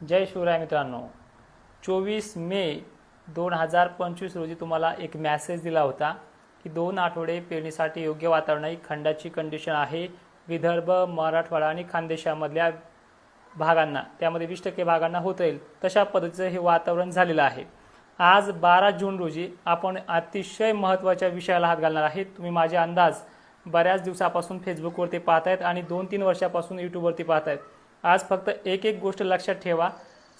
जय शिवराय मित्रांनो. चोवीस मे दोन हजार पंचवीस रोजी तुम्हाला एक मॅसेज दिला होता की दोन आठवडे पेरणीसाठी योग्य वातावरण आहे खंडाची कंडिशन आहे विदर्भ मराठवाडा आणि खानदेशामधल्या भागांना. त्यामध्ये वीस टक्के भागांना होता येईल तशा पद्धतीचं हे वातावरण झालेलं आहे. आज बारा जून रोजी आपण अतिशय महत्त्वाच्या विषयाला हात घालणार आहे. तुम्ही माझे अंदाज बऱ्याच दिवसापासून फेसबुकवरती पाहतायत आणि दोन तीन वर्षापासून यूट्यूबवरती पाहतायत. आज फक्त एक एक गोष्ट लक्षात ठेवा.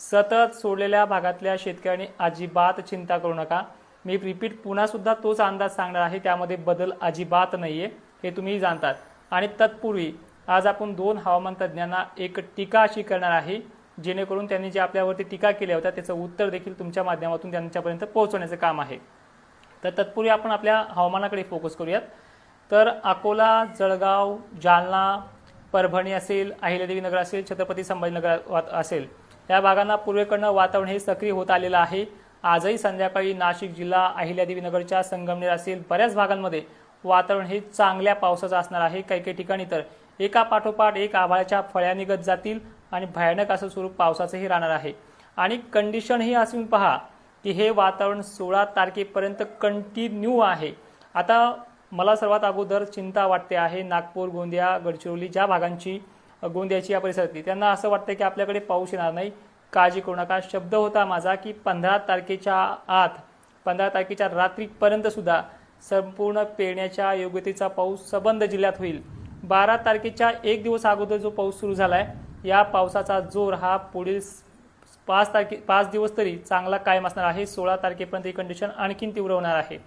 सतत सोडलेल्या भागातल्या शेतकऱ्यांनी अजिबात चिंता करू नका. मी रिपीट पुन्हासुद्धा तोच अंदाज सांगणार आहे त्यामध्ये बदल अजिबात नाही आहे हे तुम्ही जाणतात. आणि तत्पूर्वी आज आपण दोन हवामान तज्ज्ञांना एक टीका अशी करणार आहे जेणेकरून त्यांनी जे आपल्यावरती टीका केल्या होत्या त्याचं उत्तर देखील तुमच्या माध्यमातून त्यांच्यापर्यंत पोहोचवण्याचं काम आहे. तर तत्पूर्वी आपण आपल्या हवामानाकडे फोकस करूयात. तर अकोला जळगाव जालना परभणी असेल अहिल्यादेवी नगर असेल छत्रपती संभाजीनगर वा- असेल. या भागांना पूर्वेकडनं वातावरण हे सक्रिय होत आलेलं आहे. आजही संध्याकाळी नाशिक जिल्हा अहिल्यादेवी नगरच्या संगमनेर असेल बऱ्याच भागांमध्ये वातावरण हे चांगल्या पावसाचं असणार आहे. काही काही ठिकाणी तर एका पाठोपाठ एक आभाळाच्या फळ्या निघत जातील आणि भयानक असं स्वरूप पावसाचंही राहणार आहे. आणि कंडिशन ही असून पहा की हे वातावरण सोळा तारखेपर्यंत कंटिन्यू आहे. आता मला सर्वात अगोदर चिंता वाटते आहे नागपूर गोंदिया गडचिरोली ज्या भागांची गोंदियाची या परिसरातली. त्यांना असं वाटतं की आपल्याकडे पाऊस येणार नाही. काळजी करू नका. शब्द होता माझा की पंधरा तारखेच्या आत पंधरा तारखेच्या रात्रीपर्यंत सुद्धा संपूर्ण पेरण्याच्या योग्यतेचा पाऊस सबंध जिल्ह्यात होईल. बारा तारखेच्या एक दिवस अगोदर जो पाऊस सुरू झाला आहे या पावसाचा जोर हा पुढील पाच तारखे पाच दिवस तरी चांगला कायम असणार आहे. सोळा तारखेपर्यंत ही कंडिशन आणखीन तीव्र होणार आहे.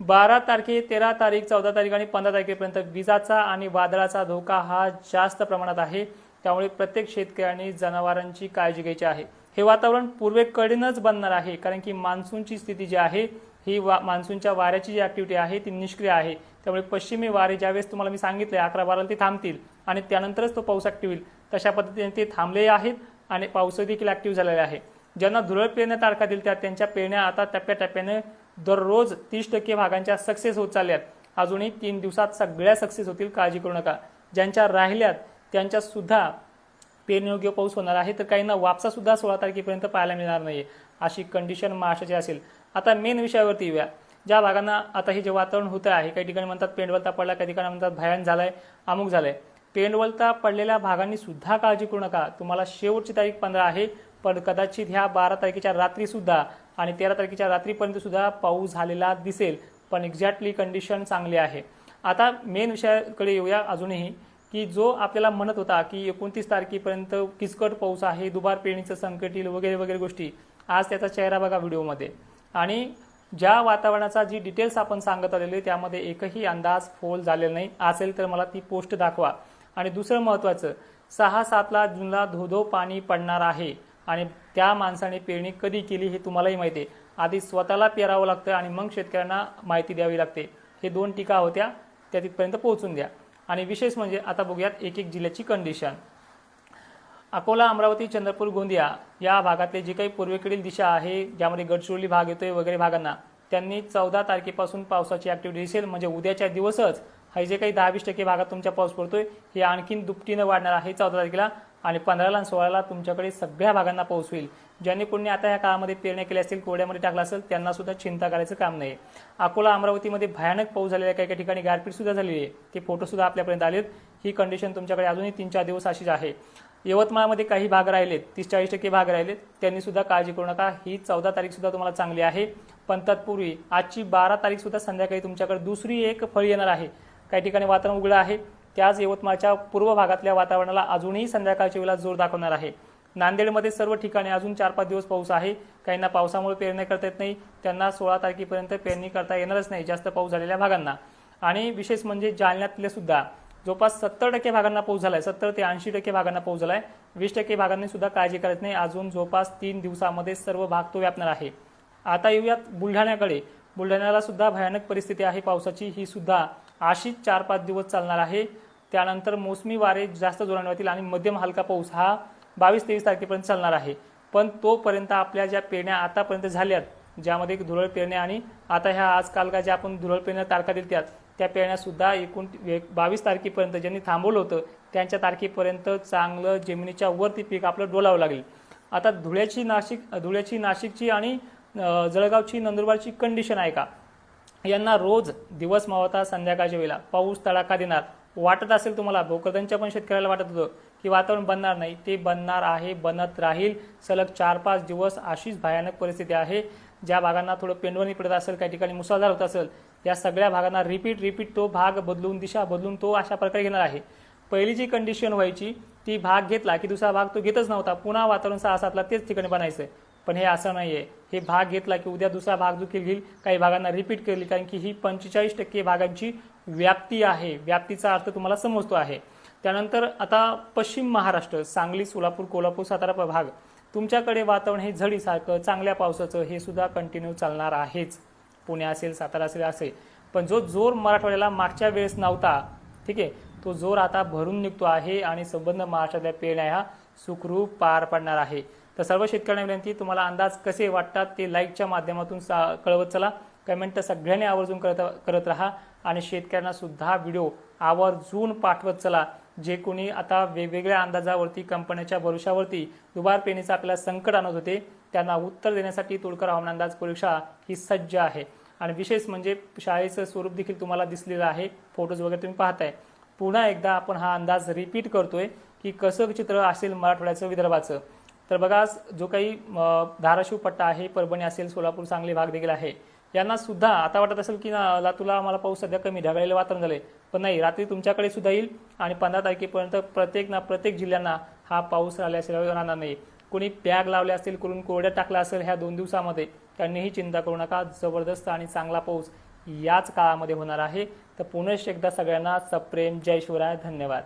बारा तारखे तेरा तारीख चौदा तारीख आणि पंधरा तारखेपर्यंत विजाचा आणि वादळाचा धोका हा जास्त प्रमाणात आहे. त्यामुळे प्रत्येक शेतकऱ्यांनी जनावरांची काळजी घ्यायची आहे. हे वातावरण पूर्वेकडूनच बनणार आहे कारण की मान्सूनची स्थिती जी आहे ही वा मान्सूनच्या वाऱ्याची जी ऍक्टिव्हिटी आहे ती निष्क्रिय आहे. त्यामुळे पश्चिमी वारे ज्यावेळेस तुम्हाला मी सांगितले अकरा बाराला ते थांबतील. आणि त्यानंतरच तो पाऊस ऍक्टिव्ह होईल तशा पद्धतीने ते थांबले आहेत आणि पाऊस देखील ऍक्टिव्ह झालेले आहे. ज्यांना धुरळ पेरण्या तारखा दिल त्या त्यांच्या पेरण्या आता टप्प्याटप्प्याने दररोज तीस टक्के भागांच्या सक्सेस होत चालल्यात. अजूनही तीन दिवसात सगळ्या सक्सेस होतील काळजी करू नका. ज्यांच्या राहिल्यात त्यांच्या सुद्धा पाऊस होणार आहे तर काहींना वापसा सुद्धा सोळा तारखेपर्यंत पाहायला मिळणार नाही अशी कंडिशन महाराष्ट्राची असेल. आता मेन विषयावरती येऊया. ज्या भागांना आता हे जे वातावरण होतं आहे काही ठिकाणी म्हणतात पेंडवलता पडला काही ठिकाणी म्हणतात भयान झालाय अमुक झालंय. पेंडवलता पडलेल्या भागांनी सुद्धा काळजी करू नका. तुम्हाला शेवटची तारीख पंधरा आहे पण कदाचित ह्या बारा तारखेच्या रात्री सुद्धा आणि तेरा तारखेच्या रात्रीपर्यंत सुद्धा पाऊस झालेला दिसेल पण एक्झॅक्टली कंडिशन चांगली आहे. आता मेन विषयाकडे येऊया अजूनही की जो आपल्याला म्हणत होता की एकोणतीस तारखेपर्यंत किचकट पाऊस आहे दुबार पेरणीचं संकट येईल वगैरे वगैरे गोष्टी आज त्याचा चेहरा बघा व्हिडिओमध्ये. आणि ज्या वातावरणाचा जी डिटेल्स आपण सांगत आलेले त्यामध्ये एकही अंदाज फोल झालेला नाही. असेल तर मला ती पोस्ट दाखवा. आणि दुसरं महत्त्वाचं सहा सातला जूनला धोधो पाणी पडणार आहे. आणि त्या माणसाने पेरणी कधी केली हे तुम्हालाही माहिती आहे. आधी स्वतःला पेरावं लागतं आणि मग शेतकऱ्यांना माहिती द्यावी लागते. हे दोन टीका होत्या त्या तिथपर्यंत पोहोचून द्या. आणि विशेष म्हणजे आता बघूयात एक एक जिल्ह्याची कंडिशन अकोला अमरावती चंद्रपूर गोंदिया या भागातले जे काही पूर्वेकडील दिशा आहे ज्यामध्ये गडचिरोली भाग येतोय वगैरे भागांना त्यांनी चौदा तारखेपासून पावसाची ऍक्टिव्हिटी दिसेल. म्हणजे उद्याच्या दिवसच हे जे काही दहा वीस टक्के भागात तुमच्या पाऊस पडतोय हे आणखीन दुपटीनं वाढणार आहे चौदा तारखेला आणि पंधराला आणि सोळाला तुमच्याकडे सगळ्या भागांना पाऊस होईल. ज्यांनी कोणी आता या काळामध्ये पेरण्या केल्या असतील कोड्यामध्ये टाकला असेल त्यांना सुद्धा चिंता करायचं काम नाही. अकोला अमरावतीमध्ये भयानक पाऊस झालेला आहे. काही काही ठिकाणी गारपीट सुद्धा झालेली आहे. ते फोटो सुद्धा आपल्यापर्यंत आलेत. ही कंडिशन तुमच्याकडे अजूनही तीन चार दिवस अशीच आहे. यवतमाळमध्ये काही भाग राहिलेत तीस चाळीस टक्के भाग राहिलेत. त्यांनी सुद्धा काळजी करू नका. ही चौदा तारीख सुद्धा तुम्हाला चांगली आहे. पण तत्पूर्वी आजची बारा तारीख सुद्धा संध्याकाळी तुमच्याकडे दुसरी एक फळी येणार आहे. काही ठिकाणी वातावरण उघडं आहे. त्याच यवतमाळच्या पूर्व भागातल्या वातावरणाला अजूनही संध्याकाळच्या वेळेला जोर दाखवणार आहे. नांदेडमध्ये सर्व ठिकाणी अजून चार पाच दिवस पाऊस आहे. काहींना पावसामुळे पेरणी करता येत नाही. त्यांना सोळा तारखेपर्यंत पेरणी करता येणारच नाही. जास्त पाऊस झालेल्या भागांना. आणि विशेष म्हणजे जालन्यातले सुद्धा जवळपास सत्तर टक्के भागांना पाऊस झालाय. सत्तर ते ऐंशी टक्के भागांना पाऊस झालाय. वीस टक्के भागांनी सुद्धा काळजी करत नाही. अजून जवळपास तीन दिवसामध्ये सर्व भाग तो व्यापणार आहे. आता येऊयात बुलढाण्याकडे. बुलढाण्याला सुद्धा भयानक परिस्थिती आहे. पावसाची ही सुद्धा अशीच चार पाच दिवस चालणार आहे. त्यानंतर मोसमी वारे जास्त जोराने वाहतील आणि मध्यम हलका पाऊस हा बावीस तेवीस तारखेपर्यंत चालणार आहे. पण तोपर्यंत आपल्या ज्या पेरण्या आतापर्यंत झाल्यात ज्यामध्ये धुरळ पेरण्या आणि आता ह्या आजकाल का ज्या आपण धुरळ पेरण्या तारखा दिल्या त्यात त्या पेरण्यासुद्धा एकूण बावीस तारखेपर्यंत ज्यांनी थांबवलं होतं त्यांच्या तारखेपर्यंत चांगलं जमिनीच्या वरती पीक आपलं डोलावं लागेल. आता धुळ्याची नाशिक धुळ्याची नाशिकची आणि जळगावची नंदुरबारची कंडिशन आहे का? यांना रोज दिवस मावता संध्याकाळच्या वेळेला. पाऊस तडाखा देणार. वाटत असेल तुम्हाला भोकरदनच्या पण शेतकऱ्याला वाटत होतं की वातावरण बनणार नाही. ते बनणार आहे बनत राहील. सलग चार पाच दिवस अशीच भयानक परिस्थिती आहे. ज्या भागांना थोडं पेंडवणी पडत असेल काही ठिकाणी मुसळधार होत असेल या सगळ्या भागांना रिपीट रिपीट तो भाग बदलून दिशा बदलून तो अशा प्रकारे घेणार आहे. पहिली जी कंडिशन व्हायची ती भाग घेतला की दुसरा भाग तो घेतच नव्हता. पुन्हा वातावरण सहा सातला तेच ठिकाणी बनायचं पण हे असं नाही आहे हे भाग घेतला की उद्या दुसरा भाग देखील घेईल काही भागांना रिपीट केली कारण की ही पंचेचाळीस टक्के भागांची व्याप्ती आहे. व्याप्तीचा अर्थ तुम्हाला समजतो आहे. त्यानंतर आता पश्चिम महाराष्ट्र सांगली सोलापूर कोल्हापूर सातारा भाग. तुमच्याकडे वातावरण हे झडीसारखं चांगल्या पावसाचं हे सुद्धा कंटिन्यू चालणार आहेच. पुणे असेल सातारा असेल असेल. पण जो जोर मराठवाड्याला मागच्या वेळेस नव्हता ठीक आहे तो जोर आता भरून निघतो आहे आणि संबंध महाराष्ट्रातल्या पेरण्या ह्या सुखरूप पार पडणार आहे. तर सर्व शेतकऱ्यांना विनंती तुम्हाला अंदाज कसे वाटतात ते लाईकच्या माध्यमातून सा कळवत चला. कमेंट तर सगळ्यांनी आवर्जून करत करत राहा आणि शेतकऱ्यांना सुद्धा व्हिडिओ आवर्जून पाठवत चला. जे कोणी आता वेगवेगळ्या अंदाजावरती कंपन्याच्या भरोशावरती दुबार पेरणीचं आपल्याला संकट आणत होते त्यांना उत्तर देण्यासाठी तुळकर हवामान अंदाज परीक्षा ही सज्ज आहे. आणि विशेष म्हणजे शाळेचं स्वरूप देखील तुम्हाला दिसलेलं आहे. फोटोज वगैरे तुम्ही पाहताय. पुन्हा एकदा आपण हा अंदाज रिपीट करतोय की कसं चित्र असेल मराठवाड्याचं विदर्भाचं. तर बघा जो काही धाराशिव पट्टा आहे परभणी असेल सोलापूर सांगली भाग देखील आहे यांना सुद्धा आता वाटत असेल की ना लातूरला आम्हाला पाऊस सध्या कमी ढगाळलेलं वातावरण झाले पण नाही रात्री तुमच्याकडे सुद्धा येईल आणि पंधरा तारखेपर्यंत प्रत्येक ना प्रत्येक जिल्ह्यांना हा पाऊस राहिल्याशिवाय राहणार नाही. कोणी बॅग लावले असतील कोणी कोरड्या टाकला असेल ह्या दोन दिवसामध्ये त्यांनीही चिंता करू नका. जबरदस्त आणि चांगला पाऊस याच काळामध्ये होणार आहे. तर पुनश्च एकदा सगळ्यांना सप्रेम जय शिवराय. धन्यवाद.